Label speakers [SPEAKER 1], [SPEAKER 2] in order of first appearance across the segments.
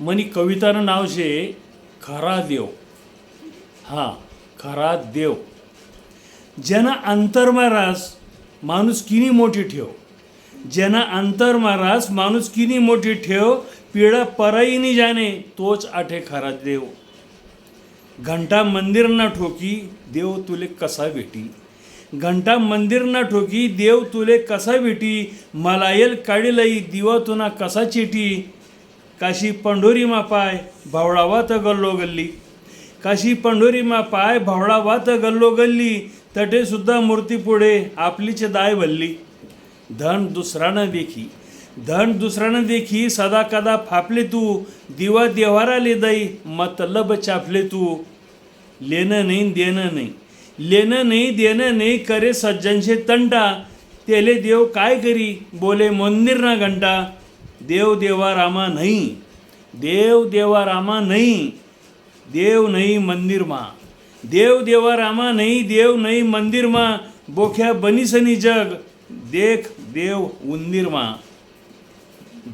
[SPEAKER 1] मनी कवितानं नाव शे खरा देव. हा खरा देव. ज्यांना अंतर मारास माणूस किनी मोठी ठेव. ज्यांना अंतर मारास माणूस किनी मोठी ठेव पिढा पराईनी जाणे तोच आठे खरा देव. घंटा मंदिर ना ठोकी देव तुले कसा भेटी. घंटा मंदिर ना ठोकी देव तुले कसा भेटी. मला मलायल काढीलई दिवा तुना कसा चिटी. काशी पंढोरी मा पाय भावळावात गल्लो गल्ली. काशी पंढोरी मा पाय भावळावात गल्लो गल्ली. तटे सुद्धा मूर्ती पुढे आपलीच दाय भल्ली. धन दुसरानं देखी. धन दुसरानं देखी सदा कदा फापले तू. दिवा देवाराले दई मतलब चाफले तू. लेणं नाही देणं नाही लेणं नाही देणं नाही करे सज्जनशे तंटा. तेले देव काय करी? बोले मंदिर ना घंटा. देव देवा रामा नाही देव देवा रामा नाही देव नाही मंदिर मा देव देवा रामा नाही देव नाही मंदिर मा बोख्या बनिसनी जग देख देव उंदीर मा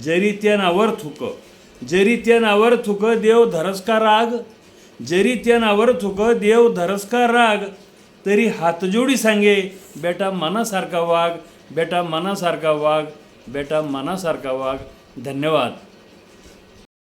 [SPEAKER 1] जरी त्या नावर थुक जरी त्या नावर थुक देव धरसका राग जरी त्या नावर थुक देव धरसका राग तरी हातजोडी सांगे बेटा मनासारखा वाघ बेटा मनासारखा वाघ बेटा मनासारखा वाघ धन्यवाद.